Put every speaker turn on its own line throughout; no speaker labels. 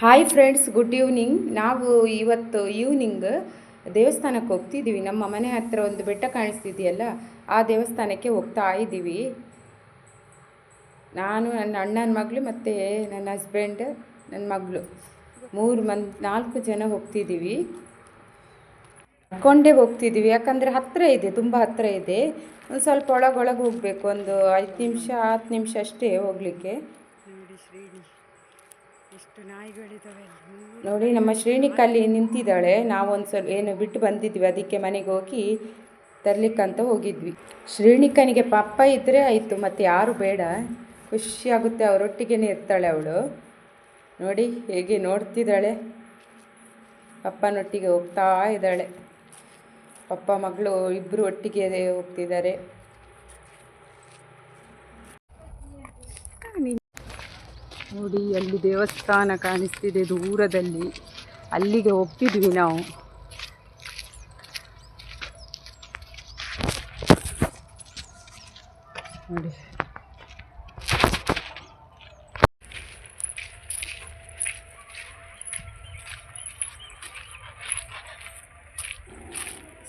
Hi friends good evening ನಾವು ಇವತ್ತು evening ದೇವಸ್ಥಾನಕ್ಕೆ ಹೋಗ್ತಿದ್ದೀವಿ. ನಮ್ಮ ಮನೆ ಹತ್ರ ಒಂದು ಬೆಟ್ಟ ಕಾಣಿಸ್ತಿದೆಯಲ್ಲ, ಆ ದೇವಸ್ಥಾನಕ್ಕೆ ಹೋಗ್ತಾ ಇದ್ದೀವಿ. ನಾನು, ನನ್ನ ಅಣ್ಣನ ಮಗಳು ಮತ್ತು ನನ್ನ ಹಸ್ಬೆಂಡ್ ನನ್ನ ಮಗಳು. ಮೂರು ಮಂದಿ, ನಾಲ್ಕು ಜನ ಹೋಗ್ತಿದ್ದೀವಿ. ನಡ್ಕೊಂಡೇ ಹೋಗ್ತಿದ್ದೀವಿ ಯಾಕಂದರೆ ಹತ್ತಿರ ಇದೆ ತುಂಬ ಹತ್ತಿರ ಇದೆ. ಒಂದು ಸ್ವಲ್ಪ ಒಳಗೊಳಗೆ ಹೋಗಬೇಕು ಒಂದು ಐದು ನಿಮಿಷ ಹತ್ತು ನಿಮಿಷ ಅಷ್ಟೇ ಹೋಗಲಿಕ್ಕೆ.
ನೋಡಿ
ನಮ್ಮ ಶ್ರೇಣಿಕಲ್ಲಿ ನಿಂತಿದ್ದಾಳೆ. ನಾವು ಒಂದು ಸ್ವಲ್ಪ ಏನು ಬಿಟ್ಟು ಬಂದಿದ್ವಿ ಅದಕ್ಕೆ ಮನೆಗೆ ಹೋಗಿ ತರಲಿಕ್ಕಂತ ಹೋಗಿದ್ವಿ. ಶ್ರೇಣಿಕನಿಗೆ ಪಪ್ಪ ಇದ್ದರೆ ಆಯಿತು ಮತ್ತು ಯಾರು ಬೇಡ. ಖುಷಿಯಾಗುತ್ತೆ ಅವರೊಟ್ಟಿಗೆ ಇರ್ತಾಳೆ ಅವಳು. ನೋಡಿ ಹೇಗೆ ನೋಡ್ತಿದ್ದಾಳೆ. ಪಪ್ಪನೊಟ್ಟಿಗೆ ಹೋಗ್ತಾ ಇದ್ದಾಳೆ. ಪಪ್ಪ ಮಗಳು ಇಬ್ಬರು ಒಟ್ಟಿಗೆ ಹೋಗ್ತಿದ್ದಾರೆ. ನೋಡಿ ಅಲ್ಲಿ ದೇವಸ್ಥಾನ ಕಾಣಿಸ್ತಿದೆ ದೂರದಲ್ಲಿ. ಅಲ್ಲಿಗೆ ಹೋಗ್ತಿದ್ವಿ ನಾವು. ನೋಡಿ.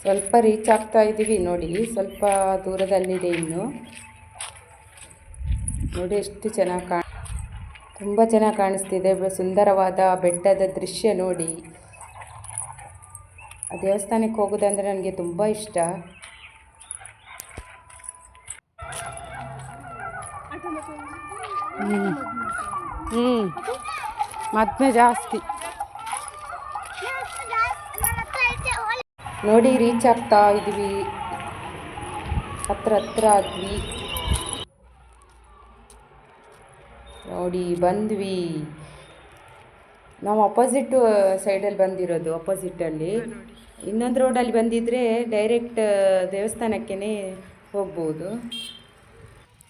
ಸ್ವಲ್ಪ ರೀಚ್ ಆಗ್ತಾ ಇದ್ದೀವಿ ನೋಡಿ, ಸ್ವಲ್ಪ ದೂರದಲ್ಲಿದೆ ಇನ್ನು. ನೋಡಿ ಎಷ್ಟು ಚೆನ್ನಾಗಿ ಕಾಣ ತುಂಬ ಚೆನ್ನಾಗಿ ಕಾಣಿಸ್ತಿದೆ. ಸುಂದರವಾದ ಬೆಟ್ಟದ ದೃಶ್ಯ ನೋಡಿ. ಆ ದೇವಸ್ಥಾನಕ್ಕೆ ಹೋಗೋದಂದರೆ ನನಗೆ ತುಂಬ ಇಷ್ಟ. ಹ್ಞೂ ಹ್ಞೂ ಜಾಸ್ತಿ. ನೋಡಿ ರೀಚ್ ಆಗ್ತಾ ಇದ್ವಿ. ಹತ್ರ ಹತ್ರ ಆದ್ವಿ. ನೋಡಿ, ಬಂದ್ವಿ. ನಾವು ಅಪೋಸಿಟ್ ಸೈಡಲ್ಲಿ ಬಂದಿರೋದು ಅಪೋಸಿಟಲ್ಲಿ ಇನ್ನೊಂದು ರೋಡಲ್ಲಿ ಬಂದಿದ್ದರೆ ಡೈರೆಕ್ಟ್ ದೇವಸ್ಥಾನಕ್ಕೇ ಹೋಗ್ಬೋದು.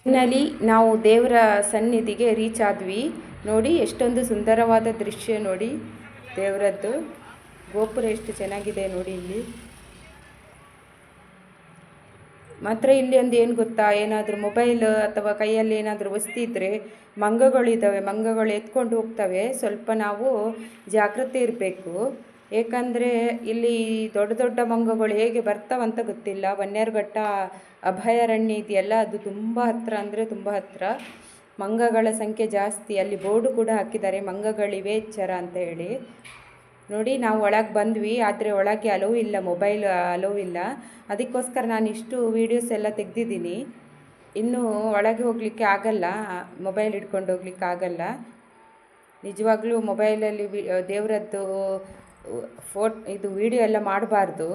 ಇನ್ನಲ್ಲಿ ನಾವು ದೇವರ ಸನ್ನಿಧಿಗೆ ರೀಚ್ ಆದ್ವಿ. ನೋಡಿ, ಎಷ್ಟೊಂದು ಸುಂದರವಾದ ದೃಶ್ಯ ನೋಡಿ ದೇವರದ್ದು. ಗೋಪುರ ಎಷ್ಟು ಚೆನ್ನಾಗಿದೆ ನೋಡಿ ಇಲ್ಲಿ. ಮಾತ್ರ ಇಲ್ಲಿ ಒಂದು ಏನು ಗೊತ್ತಾ? ಏನಾದರೂ ಮೊಬೈಲ್ ಅಥವಾ ಕೈಯಲ್ಲಿ ಏನಾದರೂ ವಸ್ತು ಇದ್ದರೆ ಮಂಗಗಳಿದ್ದಾವೆ ಮಂಗಗಳು ಎತ್ಕೊಂಡು ಹೋಗ್ತವೆ. ಸ್ವಲ್ಪ ನಾವು ಜಾಗೃತಿ ಇರಬೇಕು. ಏಕೆಂದರೆ ಇಲ್ಲಿ ದೊಡ್ಡ ದೊಡ್ಡ ಮಂಗಗಳು ಹೇಗೆ ಬರ್ತಾವಂತ ಗೊತ್ತಿಲ್ಲ. ಬನ್ನೇರುಘಟ್ಟ ಅಭಯಾರಣ್ಯ ಇದೆಯಲ್ಲ, ಅದು ತುಂಬ ಹತ್ತಿರ ಅಂದರೆ ತುಂಬ ಹತ್ತಿರ ಮಂಗಗಳ ಸಂಖ್ಯೆ ಜಾಸ್ತಿ. ಅಲ್ಲಿ ಬೋರ್ಡು ಕೂಡ ಹಾಕಿದ್ದಾರೆ, ಮಂಗಗಳಿವೆ, ಎಚ್ಚರ ಅಂತ ಹೇಳಿ. ನೋಡಿ, ನಾವು ಒಳಗೆ ಬಂದ್ವಿ, ಆದರೆ ಒಳಗೆ ಅಲೋ ಇಲ್ಲ, ಮೊಬೈಲ್ ಅಲೋ ಇಲ್ಲ. ಅದಕ್ಕೋಸ್ಕರ ನಾನು ಇಷ್ಟು ವೀಡಿಯೋಸ್ ಎಲ್ಲ ತೆಗೆದಿದ್ದೀನಿ. ಇನ್ನೂ ಒಳಗೆ ಹೋಗಲಿಕ್ಕೆ ಆಗಲ್ಲ, ಮೊಬೈಲ್ ಹಿಡ್ಕೊಂಡು ಹೋಗ್ಲಿಕ್ಕೆ ಆಗಲ್ಲ. ನಿಜವಾಗ್ಲೂ ಮೊಬೈಲಲ್ಲಿ ವಿ, ದೇವರದ್ದು ಫೋಟ್ ಇದು ವಿಡಿಯೋ ಎಲ್ಲ ಮಾಡಬಾರ್ದು.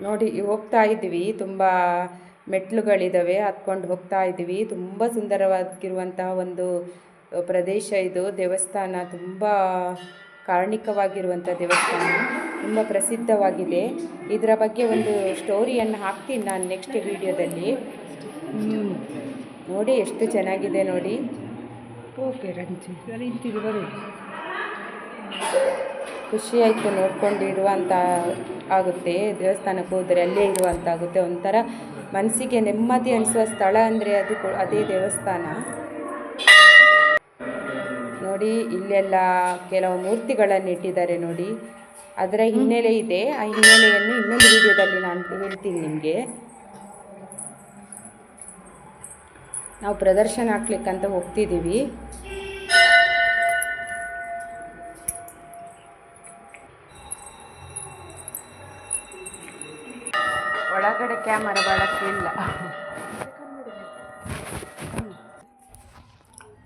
ನೋಡಿ, ಹೋಗ್ತಾ ಇದ್ವಿ ತುಂಬ ಮೆಟ್ಲುಗಳಿದ್ದಾವೆ ಹತ್ಕೊಂಡು ಹೋಗ್ತಾ ಇದ್ವಿ ತುಂಬ ಸುಂದರವಾಗಿರುವಂತಹ ಒಂದು ಪ್ರದೇಶ ಇದು. ದೇವಸ್ಥಾನ ತುಂಬ ಕಾರಣಿಕವಾಗಿರುವಂಥ ದೇವಸ್ಥಾನ. ತುಂಬ ಪ್ರಸಿದ್ಧವಾಗಿದೆ. ಇದರ ಬಗ್ಗೆ ಒಂದು ಸ್ಟೋರಿಯನ್ನು ಹಾಕ್ತೀನಿ ನಾನು ನೆಕ್ಸ್ಟ್ ವಿಡಿಯೋದಲ್ಲಿ ನೋಡಿ ಎಷ್ಟು ಚೆನ್ನಾಗಿದೆ ನೋಡಿ.
ಓಕೆ ಖುಷಿಯಾಯಿತು
ಖುಷಿ ಆಯಿತು ನೋಡ್ಕೊಂಡಿರುವಂಥ ಆಗುತ್ತೆ. ದೇವಸ್ಥಾನಕ್ಕೆ ಹೋದರೆ ಅಲ್ಲೇ ಇರುವಂಥ ಆಗುತ್ತೆ ಒಂಥರ ಮನಸ್ಸಿಗೆ ನೆಮ್ಮದಿ ಅನಿಸುವ ಸ್ಥಳ ಅಂದರೆ ಅದು ಅದೇ ದೇವಸ್ಥಾನ. ನೋಡಿ, ಇಲ್ಲೆಲ್ಲ ಕೆಲವು ಮೂರ್ತಿಗಳನ್ನು ಇಟ್ಟಿದ್ದಾರೆ ನೋಡಿ. ಅದರ ಹಿನ್ನೆಲೆ ಇದೆ. ಆ ಹಿನ್ನೆಲೆಯನ್ನು ಇನ್ನೊಂದು ವಿಡಿಯೋದಲ್ಲಿ ನಾನು ಹೇಳ್ತೀನಿ ನಿಮಗೆ. ನಾವು ಪ್ರದರ್ಶನ ಹಾಕ್ಲಿಕ್ಕಂತ ಹೋಗ್ತಿದ್ದೀವಿ. ಒಳಗಡೆ ಕ್ಯಾಮರಾ ಬಳಕೆ ಇಲ್ಲ.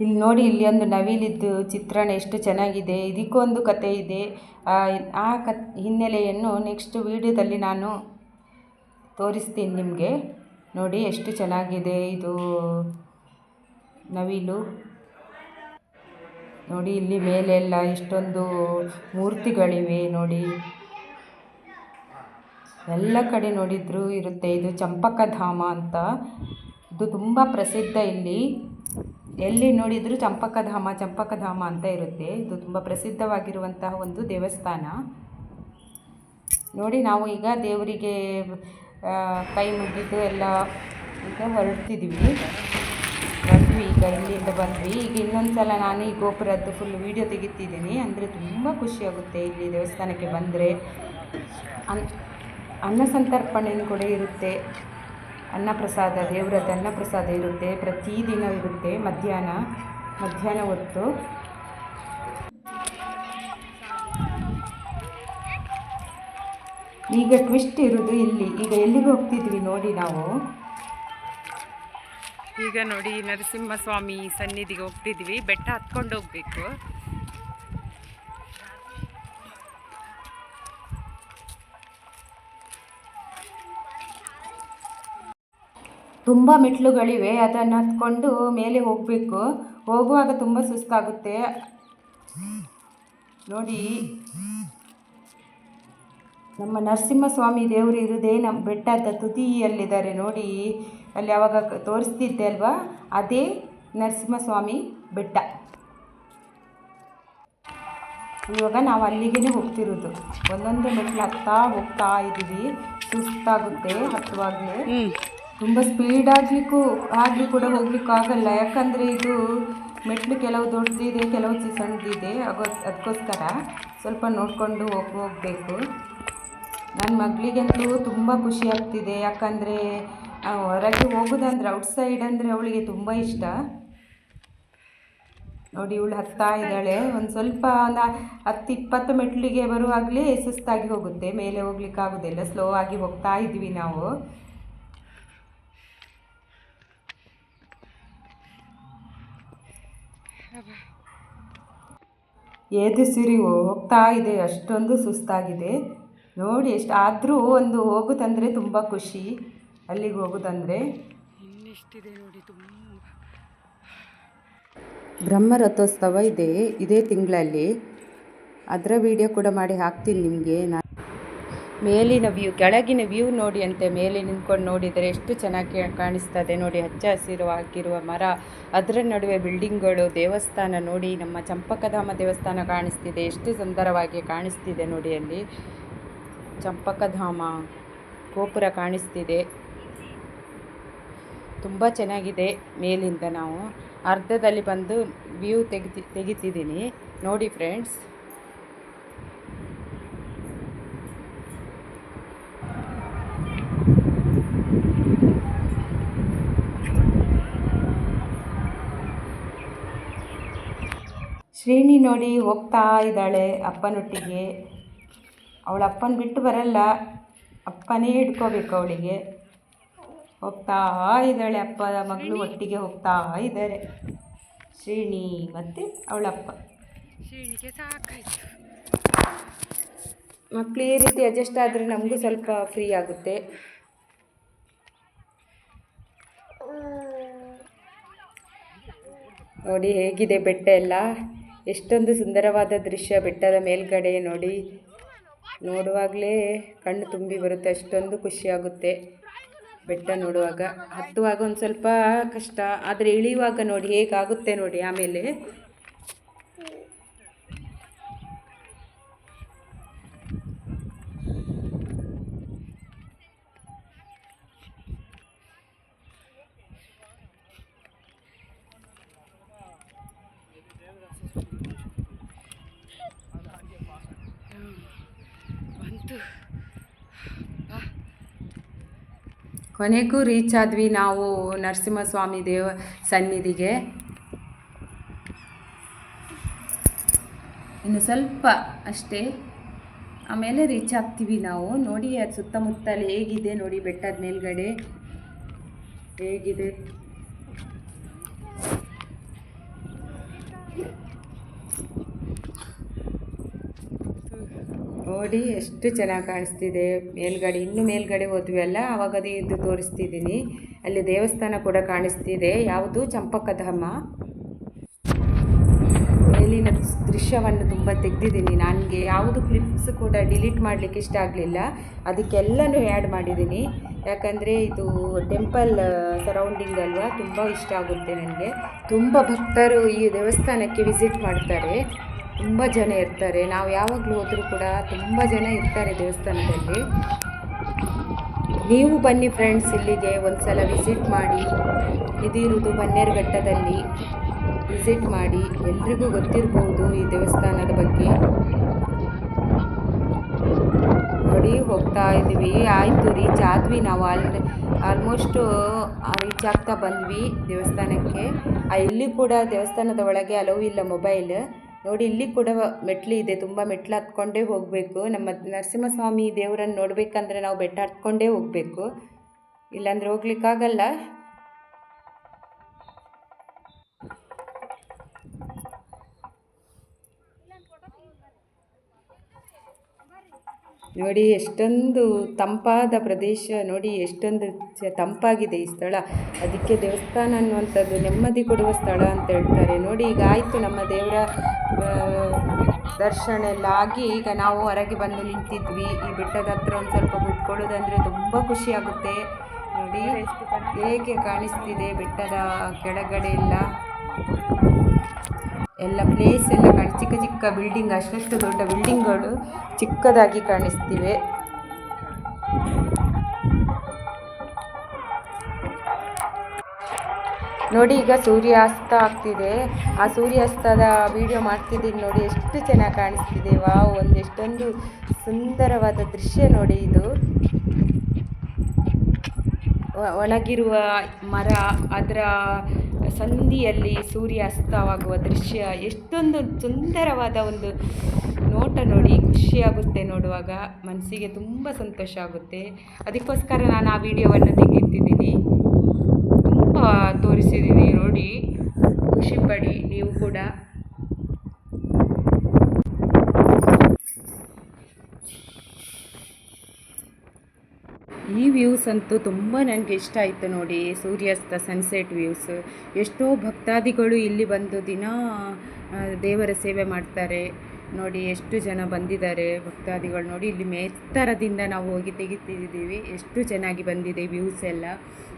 ಇಲ್ಲಿ ನೋಡಿ, ಇಲ್ಲಿ ಒಂದು ನವಿಲಿದ್ದು ಚಿತ್ರಣ ಎಷ್ಟು ಚೆನ್ನಾಗಿದೆ ಇದಕ್ಕೊಂದು ಕತೆ ಇದೆ. ಆ ಕತ್, ಹಿನ್ನೆಲೆಯನ್ನು ನೆಕ್ಸ್ಟ್ ವಿಡಿಯೋದಲ್ಲಿ ನಾನು ತೋರಿಸ್ತೀನಿ ನಿಮಗೆ. ನೋಡಿ, ಎಷ್ಟು ಚೆನ್ನಾಗಿದೆ ಇದು ನವಿಲು. ನೋಡಿ, ಇಲ್ಲಿ ಮೇಲೆಲ್ಲ ಎಷ್ಟೊಂದು ಮೂರ್ತಿಗಳಿವೆ, ನೋಡಿ. ಎಲ್ಲ ಕಡೆ ನೋಡಿದ್ರು ಇರುತ್ತೆ, ಇದು ಚಂಪಕಧಾಮ ಅಂತ. ಇದು ತುಂಬ ಪ್ರಸಿದ್ಧ ಇಲ್ಲಿ. ಎಲ್ಲಿ ನೋಡಿದರೂ ಚಂಪಕಧಾಮ ಚಂಪಕಧಾಮ ಅಂತ ಇರುತ್ತೆ. ಇದು ತುಂಬ ಪ್ರಸಿದ್ಧವಾಗಿರುವಂತಹ ಒಂದು ದೇವಸ್ಥಾನ. ನೋಡಿ, ನಾವು ಈಗ ದೇವರಿಗೆ ಕೈ ಮುಗಿದು ಎಲ್ಲ ಈಗ ಹೊರಡ್ತಿದ್ದೀವಿ ಬಂದ್ವಿ ಈಗ, ಇಲ್ಲಿಂದ ಬಂದ್ವಿ. ಈಗ ಇನ್ನೊಂದು ಸಲ ನಾನು ಈ ಗೋಪುರದ್ದು ಫುಲ್ ವೀಡಿಯೋ ತೆಗಿತಿದ್ದೀನಿ. ಅಂದರೆ ತುಂಬ ಖುಷಿಯಾಗುತ್ತೆ ಇಲ್ಲಿ ದೇವಸ್ಥಾನಕ್ಕೆ ಬಂದರೆ. ಅನ್, ಅನ್ನ ಸಂತರ್ಪಣೆಯನ್ನು ಕೂಡ ಇರುತ್ತೆ. ಅನ್ನಪ್ರಸಾದ, ದೇವರದ್ದು ಅನ್ನಪ್ರಸಾದ ಇರುತ್ತೆ, ಪ್ರತಿದಿನ ಇರುತ್ತೆ, ಮಧ್ಯಾಹ್ನ ಮಧ್ಯಾಹ್ನ ಹೊತ್ತು. ಈಗ ಟ್ವಿಸ್ಟ್ ಇರೋದು ಇಲ್ಲಿ. ಈಗ ಎಲ್ಲಿಗೆ ಹೋಗ್ತಿದ್ವಿ ನೋಡಿ ನಾವು?
ಈಗ ನೋಡಿ ನರಸಿಂಹಸ್ವಾಮಿ ಸನ್ನಿಧಿಗೆ ಹೋಗ್ತಿದ್ವಿ. ಬೆಟ್ಟ ಹತ್ಕೊಂಡು ಹೋಗ್ಬೇಕು.
ತುಂಬ ಮೆಟ್ಲುಗಳಿವೆ ಅದನ್ನು ಹತ್ಕೊಂಡು ಮೇಲೆ ಹೋಗಬೇಕು. ಹೋಗುವಾಗ ತುಂಬ ಸುಸ್ತಾಗುತ್ತೆ. ನೋಡಿ. ನಮ್ಮ ನರಸಿಂಹಸ್ವಾಮಿ ದೇವರು ಇರೋದೇ ನಮ್ಮ ಬೆಟ್ಟದ ತುದಿಯಲ್ಲಿದ್ದಾರೆ. ನೋಡಿ, ಅಲ್ಲಿ ಯಾವಾಗ ತೋರಿಸ್ತಿದ್ದೆ ಅಲ್ವಾ? ಅದೇ ನರಸಿಂಹಸ್ವಾಮಿ ಬೆಟ್ಟ. ಇವಾಗ ನಾವು ಅಲ್ಲಿಗೆ ಹೋಗ್ತಿರೋದು. ಒಂದೊಂದು ಮೆಟ್ಲು ಹತ್ತಾ ಹೋಗ್ತಾ ಇದ್ದೀವಿ. ಸುಸ್ತಾಗುತ್ತೆ ಹತ್ತುವಾಗಲೇ ತುಂಬ ಸ್ಪೀಡ್ ಆಗಲಿಕ್ಕೂ, ಆಗಲಿ ಕೂಡ ಹೋಗ್ಲಿಕ್ಕೂ ಆಗಲ್ಲ ಯಾಕಂದರೆ ಇದು ಮೆಟ್ಲು ಕೆಲವು ದೊಡ್ಡದಿದೆ, ಕೆಲವು ಸಣ್ಣದಿದೆ ಆಗೋ ಅದಕ್ಕೋಸ್ಕರ ಸ್ವಲ್ಪ ನೋಡಿಕೊಂಡು ಹೋಗಿ, ಹೋಗಬೇಕು. ನನ್ನ ಮಗಳಿಗಂತೂ ತುಂಬ ಖುಷಿ ಆಗ್ತಿದೆ. ಯಾಕಂದರೆ ಹೊರಗೆ ಹೋಗೋದಂದ್ರೆ ಔಟ್ಸೈಡ್ ಅಂದರೆ ಅವಳಿಗೆ ತುಂಬ ಇಷ್ಟ. ನೋಡಿ, ಇವಳು ಹತ್ತಾ ಇದ್ದಾಳೆ. ಒಂದು ಸ್ವಲ್ಪ ಒಂದು ಹತ್ತು ಇಪ್ಪತ್ತು ಮೆಟ್ಲಿಗೆ ಬರುವಾಗಲೇ ಸುಸ್ತಾಗಿ ಹೋಗುತ್ತೆ. ಮೇಲೆ ಹೋಗ್ಲಿಕ್ಕೆ ಆಗೋದಿಲ್ಲ ಸ್ಲೋ ಆಗಿ ಹೋಗ್ತಾ ಇದ್ವಿ ನಾವು. ಏದು ಸಿರಿ ಹೋಗ್ತಾ ಇದೆ ಅಷ್ಟೊಂದು ಸುಸ್ತಾಗಿದೆ. ನೋಡಿ ಎಷ್ಟು ಆದರೂ ಒಂದು ಹೋಗೋದಂದರೆ ತುಂಬ ಖುಷಿ. ಅಲ್ಲಿಗೆ ಹೋಗೋದಂದರೆ
ಇನ್ನೆಷ್ಟಿದೆ ನೋಡಿ ತುಂಬ.
ಬ್ರಹ್ಮ ರಥೋತ್ಸವ ಇದೆ ಇದೇ ತಿಂಗಳಲ್ಲಿ. ಅದರ ವಿಡಿಯೋ ಕೂಡ ಮಾಡಿ ಹಾಕ್ತೀನಿ ನಿಮಗೆ. ನಾನು ಮೇಲಿನ ವ್ಯೂ, ಕೆಳಗಿನ ವ್ಯೂ ನೋಡಿ ಅಂತೆ. ಮೇಲೆ ನಿಂತ್ಕೊಂಡು ನೋಡಿದರೆ ಎಷ್ಟು ಚೆನ್ನಾಗಿ ಕಾಣಿಸ್ತದೆ ನೋಡಿ. ಹಚ್ಚ ಹಸಿರು ಹಾಕಿರುವ ಮರ, ಅದರ ನಡುವೆ ಬಿಲ್ಡಿಂಗ್ಗಳು, ದೇವಸ್ಥಾನ ನೋಡಿ. ನಮ್ಮ ಚಂಪಕಧಾಮ ದೇವಸ್ಥಾನ ಕಾಣಿಸ್ತಿದೆ. ಎಷ್ಟು ಸುಂದರವಾಗಿ ಕಾಣಿಸ್ತಿದೆ ನೋಡಿ ಅಲ್ಲಿ. ಚಂಪಕಧಾಮ ಗೋಪುರ ಕಾಣಿಸ್ತಿದೆ. ತುಂಬ ಚೆನ್ನಾಗಿದೆ ಮೇಲಿಂದ ನಾವು. ಅರ್ಧದಲ್ಲಿ ಬಂದು ವ್ಯೂ ತೆಗಿತಿ ತೆಗಿತಿದ್ದೀನಿ. ನೋಡಿ ಫ್ರೆಂಡ್ಸ್. ಶ್ರೇಣಿ ನೋಡಿ ಹೋಗ್ತಾ ಇದ್ದಾಳೆ ಅಪ್ಪನೊಟ್ಟಿಗೆ. ಅವಳ ಅಪ್ಪನ ಬಿಟ್ಟು ಬರಲ್ಲ. ಅಪ್ಪನೇ ಹಿಡ್ಕೋಬೇಕು ಅವಳಿಗೆ. ಹೋಗ್ತಾ ಇದ್ದಾಳೆ ಅಪ್ಪ ಮಗಳು ಒಟ್ಟಿಗೆ ಹೋಗ್ತಾ ಇದ್ದಾರೆ. ಶ್ರೇಣಿ ಮತ್ತು ಅವಳಪ್ಪ
ಶ್ರೇಣಿಗೆ ಸಾಕಾಯ್ತು.
ಮಕ್ಕಳು ಈ ರೀತಿ ಅಡ್ಜಸ್ಟ್ ಆದರೆ ನಮಗೂ ಸ್ವಲ್ಪ ಫ್ರೀ ಆಗುತ್ತೆ. ನೋಡಿ ಹೇಗಿದೆ ಬೆಟ್ಟ ಎಲ್ಲ ಎಷ್ಟೊಂದು ಸುಂದರವಾದ ದೃಶ್ಯ ಬೆಟ್ಟದ ಮೇಲ್ಗಡೆ ನೋಡಿ. ನೋಡುವಾಗಲೇ ಕಣ್ಣು ತುಂಬಿ ಬರುತ್ತೆ, ಅಷ್ಟೊಂದು ಖುಷಿಯಾಗುತ್ತೆ ಬೆಟ್ಟ ನೋಡುವಾಗ. ಹತ್ತುವಾಗ ಒಂದು ಸ್ವಲ್ಪ ಕಷ್ಟ, ಆದರೆ ಇಳಿಯುವಾಗ ನೋಡಿ ಹೇಗಾಗುತ್ತೆ ನೋಡಿ ಆಮೇಲೆ
ಬಂತು
ಕೊನೆಗೂ ರೀಚ್ ಆದ್ವಿ ನಾವು ನರಸಿಂಹಸ್ವಾಮಿ ದೇವ ಸನ್ನಿಧಿಗೆ. ಇನ್ನು ಸ್ವಲ್ಪ ಅಷ್ಟೇ. ಆಮೇಲೆ ರೀಚ್ ಆಗ್ತೀವಿ ನಾವು. ನೋಡಿ ಅದು ಸುತ್ತಮುತ್ತಲು ಹೇಗಿದೆ ನೋಡಿ ಬೆಟ್ಟದ ಮೇಲ್ಗಡೆ. ಹೇಗಿದೆ? ನೋಡಿ ಎಷ್ಟು ಚೆನ್ನಾಗಿ ಕಾಣಿಸ್ತಿದೆ. ಮೇಲ್ಗಡೆ, ಇನ್ನು ಮೇಲ್ಗಡೆ ಹೋದ್ವಿ ಅಲ್ಲ ಅವಾಗ ಅದು ಇದು ತೋರಿಸ್ತಿದ್ದೀನಿ. ಅಲ್ಲಿ ದೇವಸ್ಥಾನ ಕೂಡ ಕಾಣಿಸ್ತಿದೆ. ಯಾವುದು ಚಂಪಕಧಾಮ ಮೇಲಿನ ದೃಶ್ಯವನ್ನು ತುಂಬ ತೆಗೆದಿದ್ದೀನಿ. ನನಗೆ ಯಾವುದು ಕ್ಲಿಪ್ಸ್ ಕೂಡ ಡಿಲೀಟ್ ಮಾಡಲಿಕ್ಕೆ ಇಷ್ಟ ಆಗಲಿಲ್ಲ. ಅದಕ್ಕೆಲ್ಲನೂ ಆ್ಯಡ್ ಮಾಡಿದ್ದೀನಿ. ಯಾಕಂದರೆ ಇದು ಟೆಂಪಲ್ ಸರೌಂಡಿಂಗ್ ಅಲ್ವಾ, ತುಂಬ ಇಷ್ಟ ಆಗುತ್ತೆ ನನಗೆ. ತುಂಬ ಭಕ್ತರು ಈ ದೇವಸ್ಥಾನಕ್ಕೆ ವಿಸಿಟ್ ಮಾಡ್ತಾರೆ. ತುಂಬ ಜನ ಇರ್ತಾರೆ. ನಾವು ಯಾವಾಗಲೂ ಹೋದರೂ ಕೂಡ ತುಂಬ ಜನ ಇರ್ತಾರೆ ದೇವಸ್ಥಾನದಲ್ಲಿ. ನೀವು ಬನ್ನಿ ಫ್ರೆಂಡ್ಸ್ ಇಲ್ಲಿಗೆ ಒಂದ್ಸಲ ವಿಸಿಟ್ ಮಾಡಿ. ಇದಿರುವುದು ಬನ್ನೇರುಘಟ್ಟದಲ್ಲಿ ವಿಸಿಟ್ ಮಾಡಿ. ಎಲ್ರಿಗೂ ಗೊತ್ತಿರ್ಬೋದು ಈ ದೇವಸ್ಥಾನದ ಬಗ್ಗೆ. ನೋಡಿ ಹೋಗ್ತಾ ಇದ್ವಿ ಆಯಿತು ರೀಚ್ ಆದ್ವಿ ನಾವು. ಆಲ್ ಆಲ್ಮೋಸ್ಟು ರೀಚ್ ಆಗ್ತಾ ಬಂದ್ವಿ ದೇವಸ್ಥಾನಕ್ಕೆ. ಇಲ್ಲಿ ಕೂಡ ದೇವಸ್ಥಾನದ ಒಳಗೆ ಅಲೋ ಇಲ್ಲ ಮೊಬೈಲ್ ನೋಡಿ, ಇಲ್ಲಿ ಕೂಡ ಮೆಟ್ಲು ಇದೆ. ತುಂಬ ಮೆಟ್ಲು ಹತ್ಕೊಂಡೇ ಹೋಗಬೇಕು. ನಮ್ಮ ನರಸಿಂಹಸ್ವಾಮಿ ದೇವರನ್ನು ನೋಡಬೇಕಂದ್ರೆ ನಾವು ಬೆಟ್ಟ ಹತ್ಕೊಂಡೇ ಹೋಗಬೇಕು. ಇಲ್ಲಾಂದರೆ ಹೋಗ್ಲಿಕ್ಕಾಗಲ್ಲ. ನೋಡಿ, ಎಷ್ಟೊಂದು ತಂಪಾದ ಪ್ರದೇಶ ನೋಡಿ, ಎಷ್ಟೊಂದು ತಂಪಾಗಿದೆ ಈ ಸ್ಥಳ. ಅದಕ್ಕೆ ದೇವಸ್ಥಾನ ಅನ್ನುವಂಥದ್ದು ನೆಮ್ಮದಿ ಕೊಡುವ ಸ್ಥಳ ಅಂತ ಹೇಳ್ತಾರೆ. ನೋಡಿ, ಈಗ ಆಯಿತು ನಮ್ಮ ದೇವರ ದರ್ಶನ ಎಲ್ಲ ಆಗಿ ಈಗ ನಾವು ಹೊರಗೆ ಬಂದು ನಿಂತಿದ್ವಿ. ಈ ಬೆಟ್ಟದ ಹತ್ರ ಒಂದು ಸ್ವಲ್ಪ ಕೂತ್ಕೊಳ್ಳೋದಂದರೆ ತುಂಬ ಖುಷಿಯಾಗುತ್ತೆ ನೋಡಿ, ಹೇಗೆ ಕಾಣಿಸ್ತಿದೆ ಬೆಟ್ಟದ ಕೆಳಗಡೆ ಎಲ್ಲ. ಎಲ್ಲ ಪ್ಲೇಸ್ ಎಲ್ಲ ಕಾಣಿ, ಚಿಕ್ಕ ಚಿಕ್ಕ ಬಿಲ್ಡಿಂಗ್ ಅಷ್ಟಷ್ಟು ದೊಡ್ಡ ಬಿಲ್ಡಿಂಗ್ಗಳು ಚಿಕ್ಕದಾಗಿ ಕಾಣಿಸ್ತಿವೆ. ನೋಡಿ ಈಗ ಸೂರ್ಯಾಸ್ತ ಆಗ್ತಿದೆ. ಆ ಸೂರ್ಯಾಸ್ತದ ವಿಡಿಯೋ ಮಾಡ್ತಿದ್ದೀನಿ ನೋಡಿ, ಎಷ್ಟು ಚೆನ್ನಾಗಿ ಕಾಣಿಸ್ತಿದೆ. ವಾವ್, ಒಂದು ಎಷ್ಟೊಂದು ಸುಂದರವಾದ ದೃಶ್ಯ ನೋಡಿ ಇದು. ಒಣಗಿರುವ ಮರ, ಅದರ ಸಂಧಿಯಲ್ಲಿ ಸೂರ್ಯಾಸ್ತವಾಗುವ ದೃಶ್ಯ, ಎಷ್ಟೊಂದು ಸುಂದರವಾದ ಒಂದು ನೋಟ ನೋಡಿ ಖುಷಿಯಾಗುತ್ತೆ ನೋಡುವಾಗ, ಮನಸ್ಸಿಗೆ ತುಂಬ ಸಂತೋಷ ಆಗುತ್ತೆ. ಅದಕ್ಕೋಸ್ಕರ ನಾನು ಆ ವಿಡಿಯೋವನ್ನು ತೆಗೆಯುತ್ತಿದ್ದೀನಿ ತುಂಬ ತೋರಿಸಿದ್ದೀನಿ ನೋಡಿ ಖುಷಿ ಪಡಿ ನೀವು ಕೂಡ ಈ ವ್ಯೂಸ್ ಅಂತೂ ತುಂಬ ನನಗೆ ಇಷ್ಟ ಆಯಿತು ನೋಡಿ, ಸೂರ್ಯಾಸ್ತ ಸನ್ಸೆಟ್ ವ್ಯೂಸ್ ಎಷ್ಟೋ ಭಕ್ತಾದಿಗಳು ಇಲ್ಲಿ ಬಂದು ದಿನ ದೇವರ ಸೇವೆ ಮಾಡ್ತಾರೆ. ನೋಡಿ, ಎಷ್ಟು ಜನ ಬಂದಿದ್ದಾರೆ ಭಕ್ತಾದಿಗಳು ನೋಡಿ, ಇಲ್ಲಿ ಮೇತ್ತರದಿಂದ ನಾವು ಹೋಗಿ ತೆಗಿತಿದ್ದೀವಿ. ಎಷ್ಟು ಚೆನ್ನಾಗಿ ಬಂದಿದೆ ವ್ಯೂಸ್ ಎಲ್ಲ.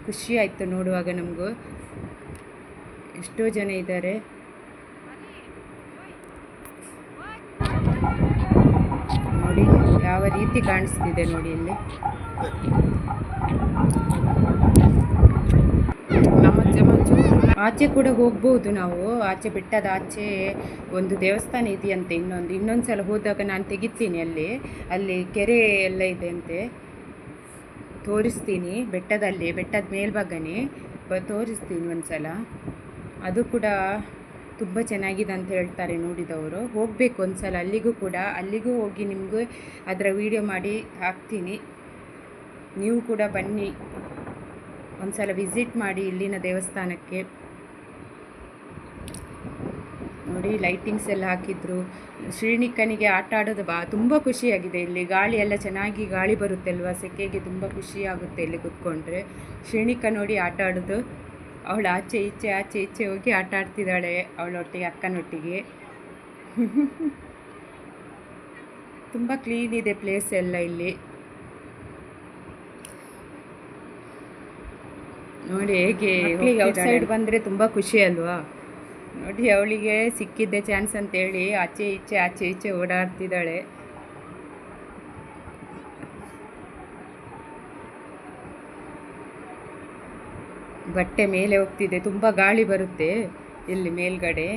ಖುಷಿ ಆಯಿತು ನೋಡುವಾಗ ನಮಗೂ. ಎಷ್ಟೋ ಜನ ಇದ್ದಾರೆ. ನೋಡಿ, ಯಾವ ರೀತಿ ಕಾಣಿಸ್ತಿದೆ ನೋಡಿ ಇಲ್ಲಿ. ಆಚೆ ಕೂಡ ಹೋಗ್ಬೋದು ನಾವು. ಆಚೆ ಬೆಟ್ಟದ ಆಚೆ ಒಂದು ದೇವಸ್ಥಾನ ಇದೆಯಂತೆ ಇನ್ನೊಂದು. ಇನ್ನೊಂದು ಸಲ ಹೋದಾಗ ನಾನು ತೆಗಿತೀನಿ ಅಲ್ಲಿ. ಅಲ್ಲಿ ಕೆರೆ ಎಲ್ಲ ಇದೆ ಅಂತೆ ತೋರಿಸ್ತೀನಿ ಬೆಟ್ಟದಲ್ಲಿ, ಬೆಟ್ಟದ ಮೇಲ್ಭಾಗನೇ. ಬ, ತೋರಿಸ್ತೀನಿ ಒಂದು ಸಲ ಅದು ಕೂಡ ತುಂಬ ಚೆನ್ನಾಗಿದೆ ಅಂತ ಹೇಳ್ತಾರೆ ನೋಡಿದವರು. ಹೋಗಬೇಕು ಒಂದು ಸಲ ಅಲ್ಲಿಗೂ ಕೂಡ. ಅಲ್ಲಿಗೂ ಹೋಗಿ ನಿಮಗೂ ಅದರ ವಿಡಿಯೋ ಮಾಡಿ ಹಾಕ್ತೀನಿ. ನೀವು ಕೂಡ ಬನ್ನಿ. ಒಂದು ಸಲ ವಿಸಿಟ್ ಮಾಡಿ ಇಲ್ಲಿನ ದೇವಸ್ಥಾನಕ್ಕೆ. ನೋಡಿ ಲೈಟಿಂಗ್ಸ್ ಎಲ್ಲ ಹಾಕಿದ್ರು. ಶ್ರೀನಿಕ್ಕನಿಗೆ ಆಟ ಆಡೋದು ಬಾ, ತುಂಬ ಖುಷಿಯಾಗಿದೆ ಇಲ್ಲಿ. ಗಾಳಿ ಎಲ್ಲ ಚೆನ್ನಾಗಿ ಗಾಳಿ ಬರುತ್ತೆ ಅಲ್ವಾ ಸೆಕೆಗೆ ತುಂಬ ಖುಷಿಯಾಗುತ್ತೆ ಇಲ್ಲಿ ಕುತ್ಕೊಂಡ್ರೆ. ಶ್ರೀನಿಕ್ಕ ನೋಡಿ ಆಟ ಆಡೋದು. ಅವಳು ಆಚೆ, ಈಚೆ ಆಚೆ, ಈಚೆ ಹೋಗಿ ಆಟ ಆಡ್ತಿದ್ದಾಳೆ ಅವಳೊಟ್ಟಿಗೆ, ಅಕ್ಕನೊಟ್ಟಿಗೆ. ತುಂಬ ಕ್ಲೀನ್ ಇದೆ ಪ್ಲೇಸ್ ಎಲ್ಲ ಇಲ್ಲಿ. ನೋಡಿ ಹೇಗೆ ಮಕ್ಕಳಿಗೆ ಔಟ್ಸೈಡ್ ಬಂದರೆ ತುಂಬ ಖುಷಿ ಅಲ್ವಾ? ನೋಡಿ ಅವಳಿಗೆ ಸಿಕ್ಕಿದ್ದೆ ಚಾನ್ಸ್ ಅಂತೇಳಿ ಆಚೆ ಈಚೆ ಆಚೆ ಈಚೆ ಓಡಾಡ್ತಿದ್ದಾಳೆ. ಬಟ್ಟೆ ಮೇಲೆ ಹೋಗ್ತಿದೆ ತುಂಬ ಗಾಳಿ ಬರುತ್ತೆ ಇಲ್ಲಿ ಮೇಲ್ಗಡೆ.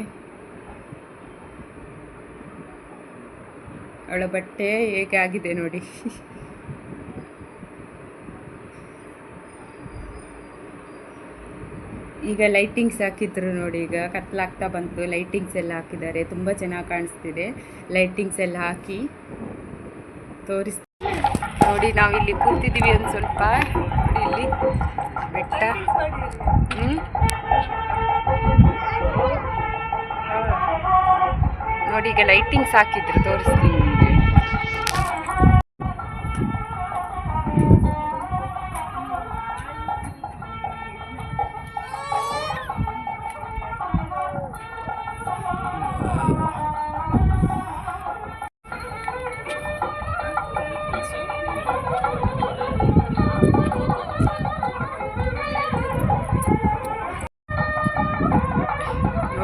ಅವಳ ಬಟ್ಟೆ ಹೇಗೆ ಆಗಿದೆ ನೋಡಿ. ಈಗ ಲೈಟಿಂಗ್ಸ್ ಹಾಕಿದ್ರು ನೋಡಿ, ಈಗ ಕತ್ಲಾಗ್ತಾ ಬಂತು. ಲೈಟಿಂಗ್ಸ್ ಎಲ್ಲ ಹಾಕಿದ್ದಾರೆ. ತುಂಬ ಚೆನ್ನಾಗಿ ಕಾಣಿಸ್ತಿದೆ. ಲೈಟಿಂಗ್ಸ್ ಎಲ್ಲ ಹಾಕಿ ತೋರಿಸ್ ನೋಡಿ ನಾವಿಲ್ಲಿ ಕೂತಿದ್ದೀವಿ ಒಂದು ಸ್ವಲ್ಪ. ಇಲ್ಲಿ ಬೆಟ್ಟ. ಹ್ಮ್? ನೋಡಿ, ಈಗ ಲೈಟಿಂಗ್ಸ್ ಹಾಕಿದ್ರು. ತೋರಿಸ್ತೀನಿ.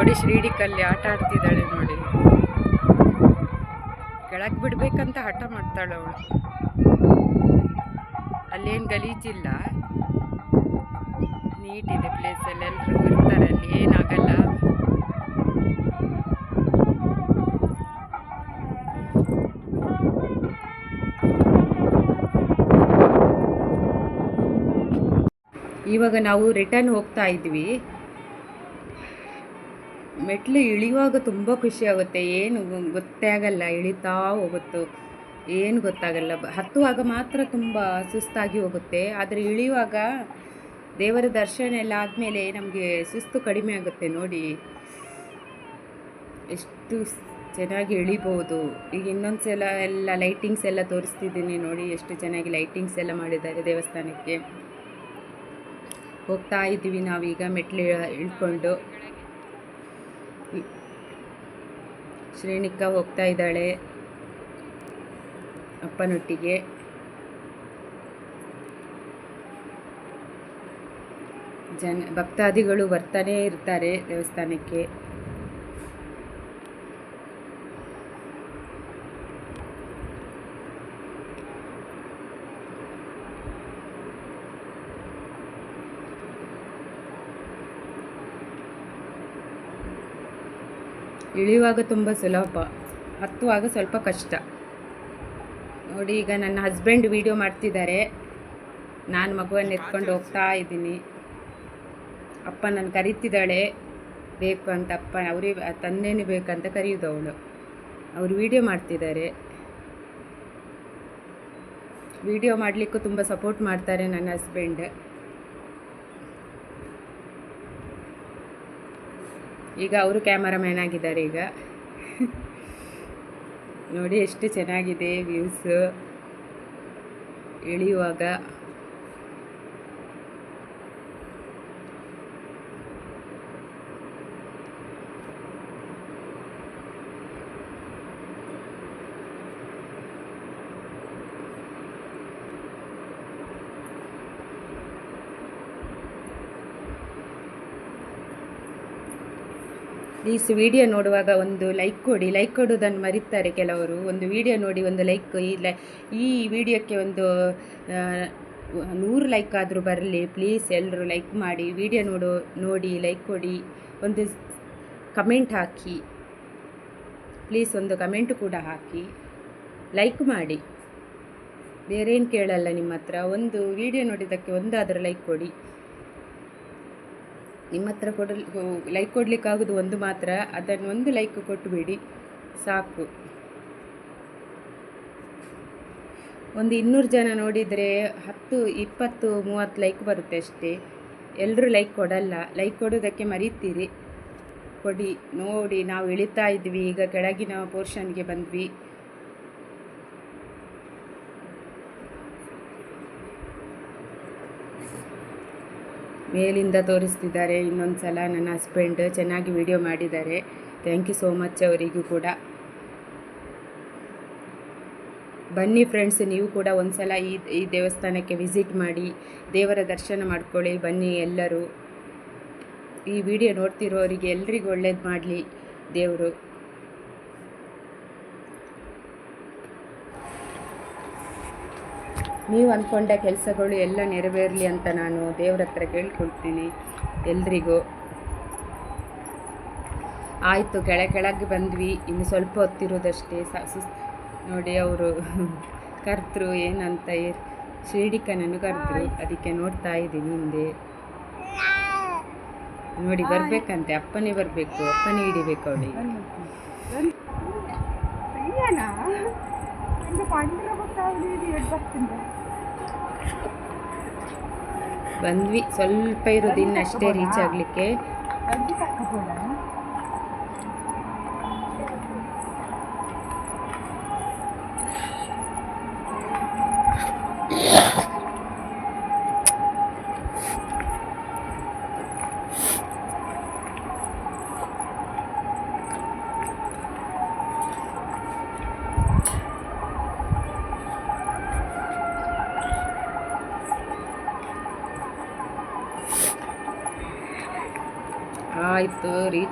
ನೋಡಿ ಶ್ರೀಡಿಕಲ್ಲಿ ಆಟ ಆಡ್ತಿದ್ದಾಳೆ ನೋಡಿ. ಕೆಳಗೆ ಬಿಡ್ಬೇಕಂತ ಹಠ ಮಾಡ್ತಾಳೆ ಅವಳು. ಅಲ್ಲೇನು ಗಲೀಜಿಲ್ಲ ನೀಟಿದೆ ಪ್ಲೇಸಲ್ಲಿ ಎಲ್ಲರೂ ಇರ್ತಾರೆ, ಅಲ್ಲಿ ಏನಾಗಲ್ಲ. ಇವಾಗ ನಾವು ರಿಟರ್ನ್ ಹೋಗ್ತಾ ಇದ್ವಿ. ಮೆಟ್ಲು ಇಳಿಯುವಾಗ ತುಂಬ ಖುಷಿ ಆಗುತ್ತೆ. ಏನು ಗೊತ್ತೇ ಆಗಲ್ಲ, ಇಳಿತಾ ಹೋಗುತ್ತೆ. ಏನು ಗೊತ್ತಾಗಲ್ಲ. ಹತ್ತುವಾಗ ಮಾತ್ರ ತುಂಬ ಸುಸ್ತಾಗಿ ಹೋಗುತ್ತೆ. ಆದರೆ ಇಳಿಯುವಾಗ ದೇವರ ದರ್ಶನ ಎಲ್ಲ ಆದಮೇಲೆ ನಮಗೆ ಸುಸ್ತು ಕಡಿಮೆ ಆಗುತ್ತೆ ನೋಡಿ. ಎಷ್ಟು ಚೆನ್ನಾಗಿ ಇಳಿಬೋದು. ಈಗ ಇನ್ನೊಂದು ಸಲ ಎಲ್ಲ ಲೈಟಿಂಗ್ಸ್ ಎಲ್ಲ ತೋರಿಸ್ತಿದ್ದೀನಿ ನೋಡಿ, ಎಷ್ಟು ಚೆನ್ನಾಗಿ ಲೈಟಿಂಗ್ಸ್ ಎಲ್ಲ ಮಾಡಿದ್ದಾರೆ ದೇವಸ್ಥಾನಕ್ಕೆ. ಹೋಗ್ತಾ ಇದ್ದೀವಿ ನಾವೀಗ ಮೆಟ್ಲು ಇಳ್ಕೊಂಡು. ಶ್ರೇಣಿಕ ಹೋಗ್ತಾ ಇದ್ದಾಳೆ ಅಪ್ಪನೊಟ್ಟಿಗೆ. ಜನ ಭಕ್ತಾದಿಗಳು ಬರ್ತಾನೇ ಇರ್ತಾರೆ ದೇವಸ್ಥಾನಕ್ಕೆ. ಇಳಿಯುವಾಗ ತುಂಬ ಸುಲಭ, ಹತ್ತುವಾಗ ಸ್ವಲ್ಪ ಕಷ್ಟ. ನೋಡಿ, ಈಗ ನನ್ನ ಹಸ್ಬೆಂಡ್ ವಿಡಿಯೋ ಮಾಡ್ತಿದ್ದಾರೆ. ನಾನು ಮಗುವನ್ನು ಎತ್ಕೊಂಡು ಹೋಗ್ತಾ ಇದ್ದೀನಿ. ಅಪ್ಪ ನಾನು ಕರೀತಿದ್ದಾಳೆ. ಬೇಕು ಅಂತ ಅಪ್ಪ ಅವರೇ ತಂದೇನೆ ಬೇಕಂತ ಕರೆಯೋದು ಅವಳು. ಅವರು ವಿಡಿಯೋ ಮಾಡ್ತಿದ್ದಾರೆ. ವಿಡಿಯೋ ಮಾಡಲಿಕ್ಕೂ ತುಂಬ ಸಪೋರ್ಟ್ ಮಾಡ್ತಾರೆ ನನ್ನ ಹಸ್ಬೆಂಡ್. ಈಗ ಅವರು ಕ್ಯಾಮರಾಮ್ಯಾನ್ ಆಗಿದ್ದಾರೆ ಈಗ. ನೋಡಿ ಎಷ್ಟು ಚೆನ್ನಾಗಿದೆ ವ್ಯೂಸ್. ಇಳಿಯುವಾಗ ಪ್ಲೀಸ್ ವಿಡಿಯೋ ನೋಡುವಾಗ ಒಂದು ಲೈಕ್ ಕೊಡಿ. ಲೈಕ್ ಕೊಡೋದನ್ನು ಮರೀತಾರೆ ಕೆಲವರು. ಒಂದು ವಿಡಿಯೋ ನೋಡಿ, ಒಂದು ಲೈಕ್ ಈ ಲೈ ಈ ವಿಡಿಯೋಕ್ಕೆ ಒಂದು ನೂರು ಲೈಕ್ ಆದರೂ ಬರಲಿ. ಪ್ಲೀಸ್ ಎಲ್ಲರೂ ಲೈಕ್ ಮಾಡಿ. ವಿಡಿಯೋ ನೋಡೋ, ನೋಡಿ ಲೈಕ್ ಕೊಡಿ. ಒಂದು ಕಮೆಂಟ್ ಹಾಕಿ. ಪ್ಲೀಸ್ ಒಂದು ಕಮೆಂಟ್ ಕೂಡ ಹಾಕಿ. ಲೈಕ್ ಮಾಡಿ. ಬೇರೇನು ಕೇಳಲ್ಲ ನಿಮ್ಮ ಹತ್ರ. ಒಂದು ವಿಡಿಯೋ ನೋಡಿದ್ದಕ್ಕೆ ಒಂದಾದರೂ ಲೈಕ್ ಕೊಡಿ. ನಿಮ್ಮ ಹತ್ರ ಕೊಡಲಿ ಲೈಕ್ ಕೊಡಲಿಕ್ಕಾಗೋದು ಒಂದು ಮಾತ್ರ, ಅದನ್ನು ಒಂದು ಲೈಕ್ ಕೊಟ್ಟುಬಿಡಿ ಸಾಕು. ಒಂದು ಇನ್ನೂರು ಜನ ನೋಡಿದರೆ ಹತ್ತು, ಇಪ್ಪತ್ತು, ಮೂವತ್ತು ಲೈಕ್ ಬರುತ್ತೆ ಅಷ್ಟೇ. ಎಲ್ಲರೂ ಲೈಕ್ ಕೊಡಲ್ಲ. ಲೈಕ್ ಕೊಡೋದಕ್ಕೆ ಮರೀತೀರಿ. ಕೊಡಿ, ನೋಡಿ, ನಾವು ಇಳಿತಾ ಇದ್ವಿ. ಈಗ ಕೆಳಗಿನ ಪೋರ್ಷನ್ಗೆ ಬಂದ್ವಿ. ಮೇಲಿಂದ ತೋರಿಸ್ತಿದ್ದಾರೆ. ಇನ್ನೊಂದು ಸಲ ನನ್ನ ಹಸ್ಬೆಂಡ್ ಚೆನ್ನಾಗಿ ವಿಡಿಯೋ ಮಾಡಿದ್ದಾರೆ. ಥ್ಯಾಂಕ್ ಯು ಸೋ ಮಚ್ ಅವರಿಗೂ ಕೂಡ. ಬನ್ನಿ ಫ್ರೆಂಡ್ಸ್ ನೀವು ಕೂಡ ಒಂದು ಸಲ ಈ ಈ ದೇವಸ್ಥಾನಕ್ಕೆ ವಿಸಿಟ್ ಮಾಡಿ, ದೇವರ ದರ್ಶನ ಮಾಡ್ಕೊಳ್ಳಿ, ಬನ್ನಿ ಎಲ್ಲರೂ. ಈ ವಿಡಿಯೋ ನೋಡ್ತಿರೋರಿಗೆ ಎಲ್ರಿಗೂ ಒಳ್ಳೇದು ಮಾಡಲಿ ದೇವರು. ನೀವು ಅಂದ್ಕೊಂಡ ಕೆಲಸಗಳು ಎಲ್ಲ ನೆರವೇರಲಿ ಅಂತ ನಾನು ದೇವ್ರ ಹತ್ರ ಕೇಳ್ಕೊಳ್ತೀನಿ ಎಲ್ರಿಗೂ. ಆಯಿತು ಕೆಳ ಕೆಳಗೆ ಬಂದ್ವಿ. ಇನ್ನು ಸ್ವಲ್ಪ ಹೊತ್ತಿರೋದಷ್ಟೇ. ಸುಸ್ ನೋಡಿ ಅವರು ಕರೆದ್ರು ಏನಂತ ಶ್ರೀಡಿಕನನ್ನು ಕರೆದ್ರು ಅದಕ್ಕೆ ನೋಡ್ತಾ ಇದ್ದೀನಿ ಹಿಂದೆ. ನೋಡಿ, ಬರಬೇಕಂತೆ. ಅಪ್ಪನೇ ಬರಬೇಕು. ಅಪ್ಪನೇ ಹಿಡಿಬೇಕು ಅವಳಿಗೆ. ಬಂದ್ವಿ. ಸ್ವಲ್ಪ ಇರೋದು ಇನ್ನು ಅಷ್ಟೇ ರೀಚ್ ಆಗಲಿಕ್ಕೆ.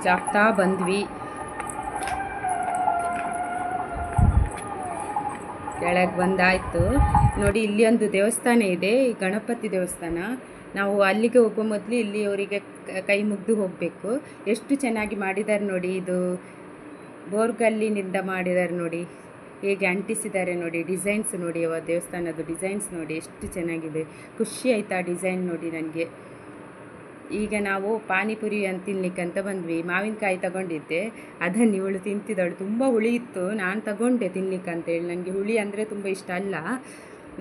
ಆಗ್ತಾ ಬಂದ್ವಿ. ಕೆಳಗೆ ಬಂದಾಯಿತು. ನೋಡಿ, ಇಲ್ಲಿ ಒಂದು ದೇವಸ್ಥಾನ ಇದೆ, ಈ ಗಣಪತಿ ದೇವಸ್ಥಾನ. ನಾವು ಅಲ್ಲಿಗೆ ಹೋಗೋ ಮೊದಲು ಇಲ್ಲಿ ಅವರಿಗೆ ಕೈ ಮುಗ್ದು ಹೋಗಬೇಕು. ಎಷ್ಟು ಚೆನ್ನಾಗಿ ಮಾಡಿದ್ದಾರೆ ನೋಡಿ, ಇದು ಬೋರ್ಗಲ್ಲಿನಿಂದ ಮಾಡಿದ್ದಾರೆ ನೋಡಿ. ಹೇಗೆ ಅಂಟಿಸಿದ್ದಾರೆ ನೋಡಿ, ಡಿಸೈನ್ಸ್ ನೋಡಿ, ಅವ ದೇವಸ್ಥಾನದ ಡಿಸೈನ್ಸ್ ನೋಡಿ, ಎಷ್ಟು ಚೆನ್ನಾಗಿದೆ. ಖುಷಿ ಆಯ್ತಾ ಆ ಡಿಸೈನ್ ನೋಡಿ ನನಗೆ. ಈಗ ನಾವು ಪಾನಿಪುರಿ ಅಂತ ಅಂತ ಬಂದ್ವಿ. ಮಾವಿನಕಾಯಿ ತಗೊಂಡಿದ್ದೆ. ಅದನ್ನು ಇವಳು ತಿಂತಿದ್ದಳು. ತುಂಬ ಹುಳಿ ಇತ್ತು. ನಾನು ತಗೊಂಡೆ ತಿನ್ಲಿಕ್ಕೆ ಅಂತೇಳಿ ನನಗೆ ಹುಳಿ ಅಂದರೆ ತುಂಬ ಇಷ್ಟ ಅಲ್ಲ.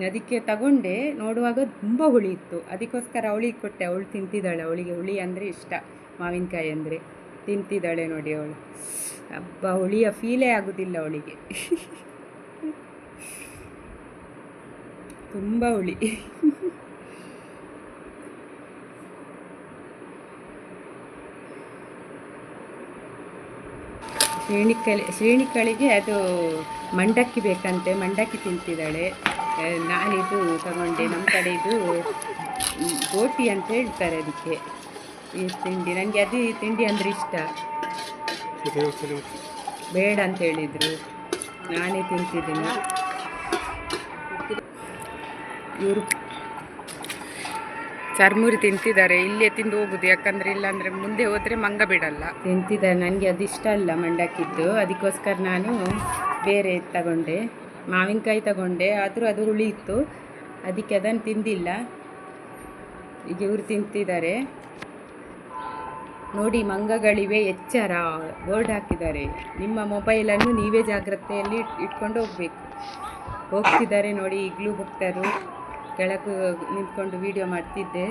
ಅದಕ್ಕೆ ತಗೊಂಡೆ. ನೋಡುವಾಗ ತುಂಬ ಹುಳಿ ಇತ್ತು. ಅದಕ್ಕೋಸ್ಕರ ಅವಳಿಗೆ ಕೊಟ್ಟೆ. ಅವಳು ತಿಂತಿದ್ದಾಳೆ. ಅವಳಿಗೆ ಹುಳಿ ಅಂದರೆ ಇಷ್ಟ. ಮಾವಿನಕಾಯಿ ಅಂದರೆ. ತಿಂತಿದ್ದಾಳೆ ನೋಡಿ ಅವಳು. ಹಬ್ಬ ಹುಳಿಯ ಫೀಲೇ ಆಗೋದಿಲ್ಲ ಅವಳಿಗೆ. ತುಂಬ ಹುಳಿ. ಶ್ರೇಣಿಕಳಿ ಶ್ರೇಣಿಕಳಿಗೆ ಅದು ಮಂಡಕ್ಕಿ ಬೇಕಂತೆ ಮಂಡಕ್ಕಿ ತಿಂತಿದ್ದಾಳೆ. ನಾನಿದು ತಗೊಂಡೆ ನಮ್ಮ ಕಡೆ ಇದು ಗೋಟಿ ಅಂತ ಹೇಳ್ತಾರೆ ಅದಕ್ಕೆ. ಈ ತಿಂಡಿ ನನಗೆ ಅದೇ ತಿಂಡಿ ಅಂದರೆ ಇಷ್ಟ. ಬೇಡ ಅಂತ ಹೇಳಿದರು. ನಾನೇ ತಿಂತಿದ್ದೀನಿ. ಇವರು ಚರ್ಮುರಿ ತಿಂತಿದ್ದಾರೆ, ಇಲ್ಲೇ ತಿಂದು ಹೋಗುದು. ಯಾಕಂದ್ರೆ ಇಲ್ಲಾಂದ್ರೆ ಮುಂದೆ ಹೋದ್ರೆ ಮಂಗ ಬಿಡಲ್ಲ. ತಿಂತಿದ್ದಾರೆ, ನನಗೆ ಅದು ಇಷ್ಟ ಅಲ್ಲ ಮಂಡಕ್ಕಿದ್ದು. ಅದಕ್ಕೋಸ್ಕರ ನಾನು ಬೇರೆ ತಗೊಂಡೆ, ಮಾವಿನಕಾಯಿ ತಗೊಂಡೆ. ಆದರೂ ಅದು ಹುಳಿ ಇತ್ತು ಅದಕ್ಕೆ ಅದನ್ನು ತಿಂದಿಲ್ಲ. ಈಗ ಇವರು ತಿಂತಿದ್ದಾರೆ. ನೋಡಿ, ಮಂಗಗಳಿವೆ, ಎಚ್ಚರ. ಬೋರ್ಡ್ ಹಾಕಿದ್ದಾರೆ. ನಿಮ್ಮ ಮೊಬೈಲನ್ನು ನೀವೇ ಜಾಗ್ರತೆಯಲ್ಲಿ ಇಟ್- ಇಟ್ಕೊಂಡು ಹೋಗಬೇಕು. ಹೋಗ್ತಿದ್ದಾರೆ ನೋಡಿ ಈಗಲೂ ಭಕ್ತರು. ಕೆಳಗೆ ನಿಂತ್ಕೊಂಡು ವಿಡಿಯೋ ಮಾಡ್ತಿದ್ದೆ.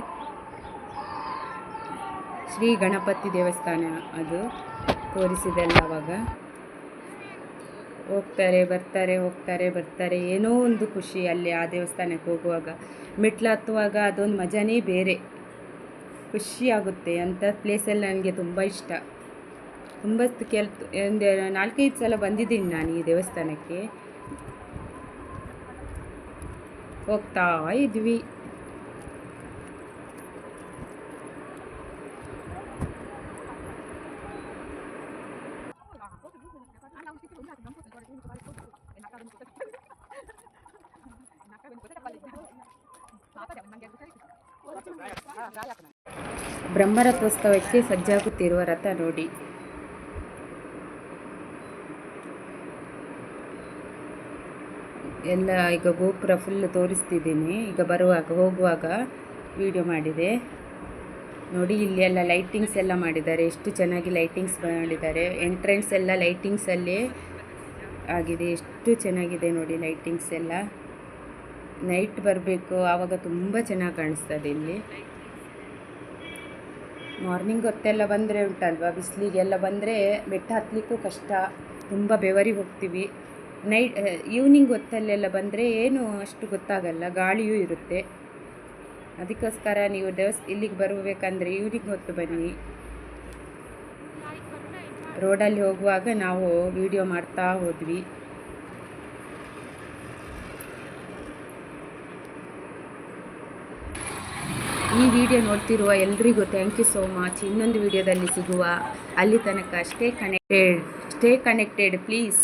ಶ್ರೀ ಗಣಪತಿ ದೇವಸ್ಥಾನ ಅದು ತೋರಿಸಿದೆಲ್ಲ ಅವಾಗ? ಹೋಗ್ತಾರೆ, ಬರ್ತಾರೆ ಹೋಗ್ತಾರೆ, ಬರ್ತಾರೆ. ಏನೋ ಒಂದು ಖುಷಿ ಅಲ್ಲಿ ಆ ದೇವಸ್ಥಾನಕ್ಕೆ ಹೋಗುವಾಗ. ಮೆಟ್ಲು ಹತ್ತುವಾಗ ಅದೊಂದು ಮಜಾನೇ ಬೇರೆ. ಖುಷಿಯಾಗುತ್ತೆ ಅಂಥ ಪ್ಲೇಸಲ್ಲಿ ನನಗೆ ತುಂಬ ಇಷ್ಟ. ತುಂಬ ಕೆಲ ಒಂದು ನಾಲ್ಕೈದು ಸಲ ಬಂದಿದ್ದೀನಿ ನಾನು ಈ ದೇವಸ್ಥಾನಕ್ಕೆ. ಹೋಗ್ತಾ ಇದ್ವಿ ಬ್ರಹ್ಮರಥೋತ್ಸವಕ್ಕೆ ಸಜ್ಜಾಗುತ್ತಿರುವ ರಥ ನೋಡಿ ಎಲ್ಲ ಈಗ ಗೋಪುರ ಫುಲ್ ತೋರಿಸ್ತಿದ್ದೀನಿ. ಈಗ ಬರುವಾಗ, ಹೋಗುವಾಗ ವಿಡಿಯೋ ಮಾಡಿದೆ. ನೋಡಿ, ಇಲ್ಲಿ ಎಲ್ಲ ಲೈಟಿಂಗ್ಸ್ ಎಲ್ಲ ಮಾಡಿದ್ದಾರೆ. ಎಷ್ಟು ಚೆನ್ನಾಗಿ ಲೈಟಿಂಗ್ಸ್ ಮಾಡಿದ್ದಾರೆ. ಎಂಟ್ರೆನ್ಸ್ ಎಲ್ಲ ಲೈಟಿಂಗ್ಸಲ್ಲೇ ಆಗಿದೆ. ಎಷ್ಟು ಚೆನ್ನಾಗಿದೆ ನೋಡಿ ಲೈಟಿಂಗ್ಸ್ ಎಲ್ಲ. ನೈಟ್ ಬರಬೇಕು. ಆವಾಗ ತುಂಬ ಚೆನ್ನಾಗಿ ಕಾಣಿಸ್ತದೆ ಇಲ್ಲಿ. ಮಾರ್ನಿಂಗ್ ಹೊತ್ತೆಲ್ಲ ಬಂದರೆ ಉಂಟಲ್ವಾ? ಬಿಸಿಲಿಗೆಲ್ಲ ಬಂದರೆ ಬೆಟ್ಟ ಹತ್ತಲಿಕ್ಕೂ ಕಷ್ಟ. ತುಂಬ ಬೆವರಿ ಹೋಗ್ತೀವಿ. ನೈಟ್ ಈವ್ನಿಂಗ್ ಹೊತ್ತಲ್ಲೆಲ್ಲ ಬಂದರೆ ಏನು ಅಷ್ಟು ಗೊತ್ತಾಗಲ್ಲ, ಗಾಳಿಯೂ ಇರುತ್ತೆ. ಅದಕ್ಕೋಸ್ಕರ ನೀವು ದೇವಸ್, ಇಲ್ಲಿಗೆ ಬರಬೇಕಂದ್ರೆ ಈವ್ನಿಂಗ್ ಹೊತ್ತು ಬನ್ನಿ. ರೋಡಲ್ಲಿ ಹೋಗುವಾಗ ನಾವು ವಿಡಿಯೋ ಮಾಡ್ತಾ ಹೋದ್ವಿ. ಈ ವಿಡಿಯೋ ನೋಡ್ತಿರುವ ಎಲ್ರಿಗೂ ಥ್ಯಾಂಕ್ ಯು ಸೋ ಮಚ್ ಇನ್ನೊಂದು ವಿಡಿಯೋದಲ್ಲಿ ಸಿಗುವ ಅಲ್ಲಿ ತನಕ stay connected stay connected please